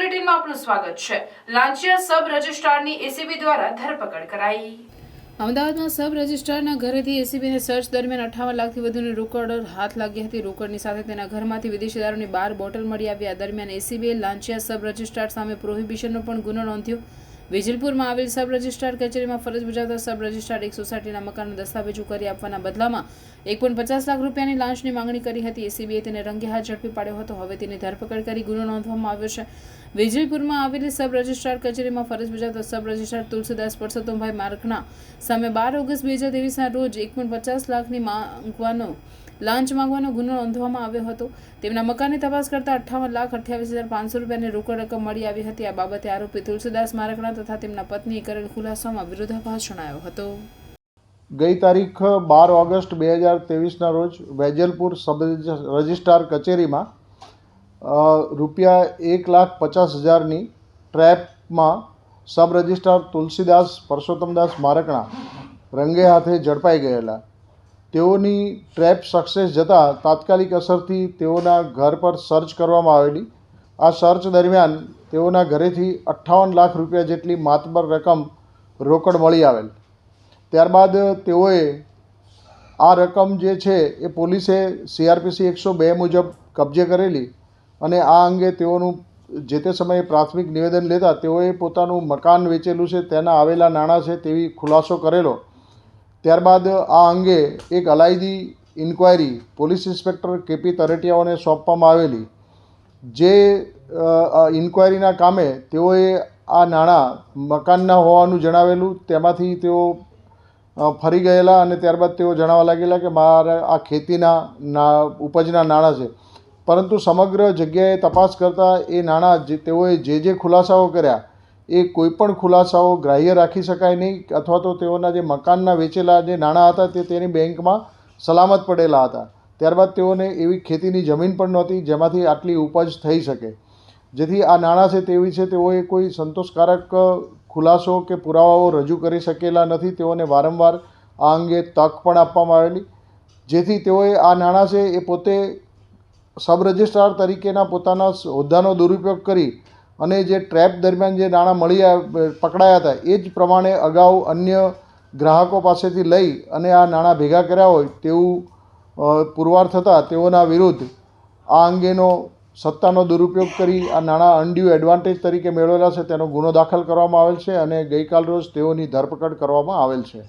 સ્વાગત છે. લાંચિયા સબ રજિસ્ટ્રારની એસીબી દ્વારા ધરપકડ કરાઈ. અમદાવાદમાં સબ રજિસ્ટ્રારના ઘરેથી એસીબીને સર્ચ દરમિયાન અઠાવન લાખથી વધુની રોકડ હાથ લાગી હતી. રોકડની સાથે તેના ઘરમાંથી વિદેશી દારૂની બાર બોટલ મળી આવ્યા. દરમિયાન એસીબીએ લાંચિયા સબ રજિસ્ટ્રાર સામે પ્રોહિબિશનનો પણ ગુનો નોંધ્યો. વિજલપુરમાં આવેલ સબ રજિસ્ટ્રાર કચેરીમાં ફરજ બજાવતા સબ રજિસ્ટ્રાર એક સોસાયટીના મકાનના દસ્તાવેજો કરી આપવાના બદલામાં એક પણ પચાસ લાખ રૂપિયાની લાંચની માંગણી કરી હતી. એસીબીએ તેને રંગે હાથ ઝડપી પાડ્યો હતો. હવે તેની ધરપકડ કરી ગુનો નોંધવામાં આવ્યો છે. વિજયપુરમાં આવેલી સબ રજિસ્ટ્રાર કચેરીમાં ફરજ બજાવતા સબ રજિસ્ટ્રાર તુલસીદાસ પરસોત્તમભાઈ માર્કના સામે બાર ઓગસ્ટ બે હજાર ત્રેવીસના રોજ એક પોઈન્ટ પચાસ લાખની માંગવાનો, લાંચ માંગવાનો ગુનો નોંધવામાં આવ્યો હતો. તેમના મકાનની તપાસ કરતા અઠ્ઠાવન લાખ અઠ્યાવીસ હજાર પાંચસો રૂપિયાની રોકડ રકમ મળી આવી હતી. આ બાબતે આરોપી તુલસીદાસ મારકણા તથા તેમના પત્નીએ કરેલ ખુલાસામાં વિરોધાભાસ જણાયો હતો. ગઈ તારીખ બાર ઓગસ્ટ બે હજાર ત્રેવીસના રોજ વેજલપુર સબ રજિસ્ટ્રાર કચેરીમાં રૂપિયા એક લાખ પચાસ હજારની ટ્રેપમાં સબ રજિસ્ટ્રાર તુલસીદાસ પરસોત્તમદાસ મારકણા રંગે હાથે ઝડપાઈ ગયેલા. તેઓની ટ્રેપ સક્સેસ જતાં તાત્કાલિક અસરથી તેઓના ઘર પર સર્ચ કરવામાં આવેલી આ સર્ચ દરમિયાન તેઓના ઘરેથી અઠ્ઠાવન લાખ રૂપિયા જેટલી માતબર રકમ રોકડ મળી આવેલ. ત્યારબાદ તેઓએ આ રકમ જે છે એ પોલીસે સીઆરપીસી એકસો બે મુજબ કબજે કરેલી અને આ અંગે તેઓનું જે તે સમયે પ્રાથમિક નિવેદન લેતા તેઓએ પોતાનું મકાન વેચેલું છે, તેના આવેલા નાણાં છે તેવી ખુલાસો કરેલો. ત્યારબાદ આ અંગે એક અલાયદી inquiry police inspector K P તરટિયાઓને સોંપવામાં આવેલી. જે ઇન્ક્વાયરીના કામે તેઓએ આ નાણાં મકાનના હોવાનું જણાવેલું, તેમાંથી તેઓ ફરી ગયેલા અને ત્યારબાદ તેઓ જણાવવા લાગેલા કે મારા આ ખેતીના ના, ઉપજના નાણાં છે. પરંતુ સમગ્ર જગ્યાએ તપાસ કરતાં એ નાણાં જે, તેઓએ જે જે ખુલાસાઓ કર્યા, એ કોઈપણ ખુલાસાઓ ગ્રાહ્ય રાખી શકાય નહીં અથવા તો તેઓના જે મકાનના વેચેલા જે નાણાં હતા તે તેની બેંકમાં સલામત પડેલા હતા. ત્યારબાદ તેઓને એવી ખેતીની જમીન પણ નહોતી જેમાંથી આટલી ઉપજ થઈ શકે. જેથી આ નાણાં છે તે વિશે તેઓએ કોઈ સંતોષકારક ખુલાસો કે પુરાવાઓ રજૂ કરી શકેલા નથી. તેઓને વારંવાર આ અંગે તક પણ આપવામાં આવેલી. જેથી તેઓએ આ નાણાં છે એ પોતે સબ રજિસ્ટ્રાર તરીકેના પોતાના હોદ્દાનો દુરુપયોગ કરી અને જે ટ્રેપ દરમિયાન જે નાણાં મળી પકડાયા હતા, એ જ પ્રમાણે અગાઉ અન્ય ગ્રાહકો પાસેથી લઈ અને આ નાણાં ભેગા કર્યા હોય તેવું પુરવાર થતાં તેઓના વિરુદ્ધ આ અંગેનો સત્તાનો દુરુપયોગ કરી આ નાણાં અનડ્યુ એડવાન્ટેજ તરીકે મેળવેલા છે તેનો ગુનો દાખલ કરવામાં આવેલ છે અને ગઈકાલ રોજ તેઓની ધરપકડ કરવામાં આવેલ છે.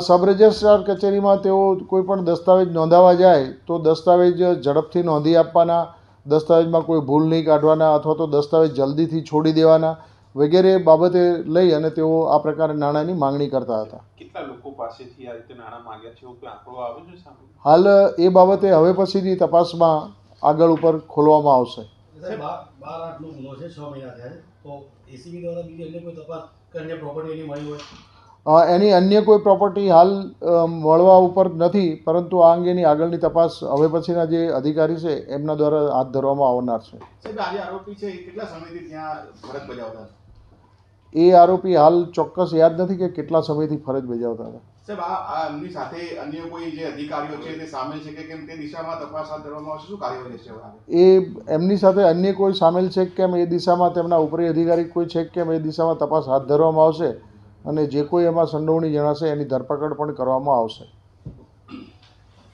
સબ રજિસ્ટ્રાર કચેરીમાં તેઓ કોઈ પણ દસ્તાવેજ નોંધાવવા જાય તો દસ્તાવેજ ઝડપથી નોંધી આપવાના દસ્તાવેજમાં કોઈ ભૂલ નહીં કાઢવાના અથવા તો દસ્તાવેજ જલ્દીથી છોડી દેવાના વગેરે બાબતે લઈ અને તેઓ આ પ્રકારે નાણાંની માંગણી કરતા હતા. કેટલા લોકો પાસેથી આ રીતે નાણાં માંગ્યા છે? એવું કોઈ આંકડો આવે છે સામે? હાલ એ બાબતે હવે પછીની તપાસમાં આગળ ઉપર ખોલવામાં આવશે. બાર બાર આઠનો ગુનો છે છ મહિના થયા તો એસીબી દ્વારા બીજી અન્ય કોઈ તપાસ કે પ્રોપર્ટી એની મળી હોય? એની અન્ય કોઈ પ્રોપર્ટી હાલ મળવા ઉપર નથી પરંતુ આ અંગેની આગળની તપાસ હવે પછીના જે અધિકારી છે એમના દ્વારા હાથ ધરવામાં આવનાર છે. આરોપી છે કેટલા સમયથી ત્યાં ફરજ બજાવતા એ આરોપી હાલ ચોક્કસ યાદ નથી કે કેટલા સમયથી ફરજ બજાવતા હતા. સાહેબ આ એમની સાથે અન્ય કોઈ જે અધિકારીઓ છે તે સામેલ છે કે કેમ? તે દિશામાં તપાસ હાથ ધરવામાં આવશે? શું કાર્યવાહી રહેશે એ એમની સાથે અન્ય કોઈ સામેલ છે કેમ? એ દિશામાં તેમના ઉપરી અધિકારી કોઈ છે કેમ? એ દિશામાં તપાસ હાથ ધરવામાં આવશે અને જે કોઈ એમાં સંડોવણી જણાશે એની ધરપકડ પણ કરવામાં આવશે.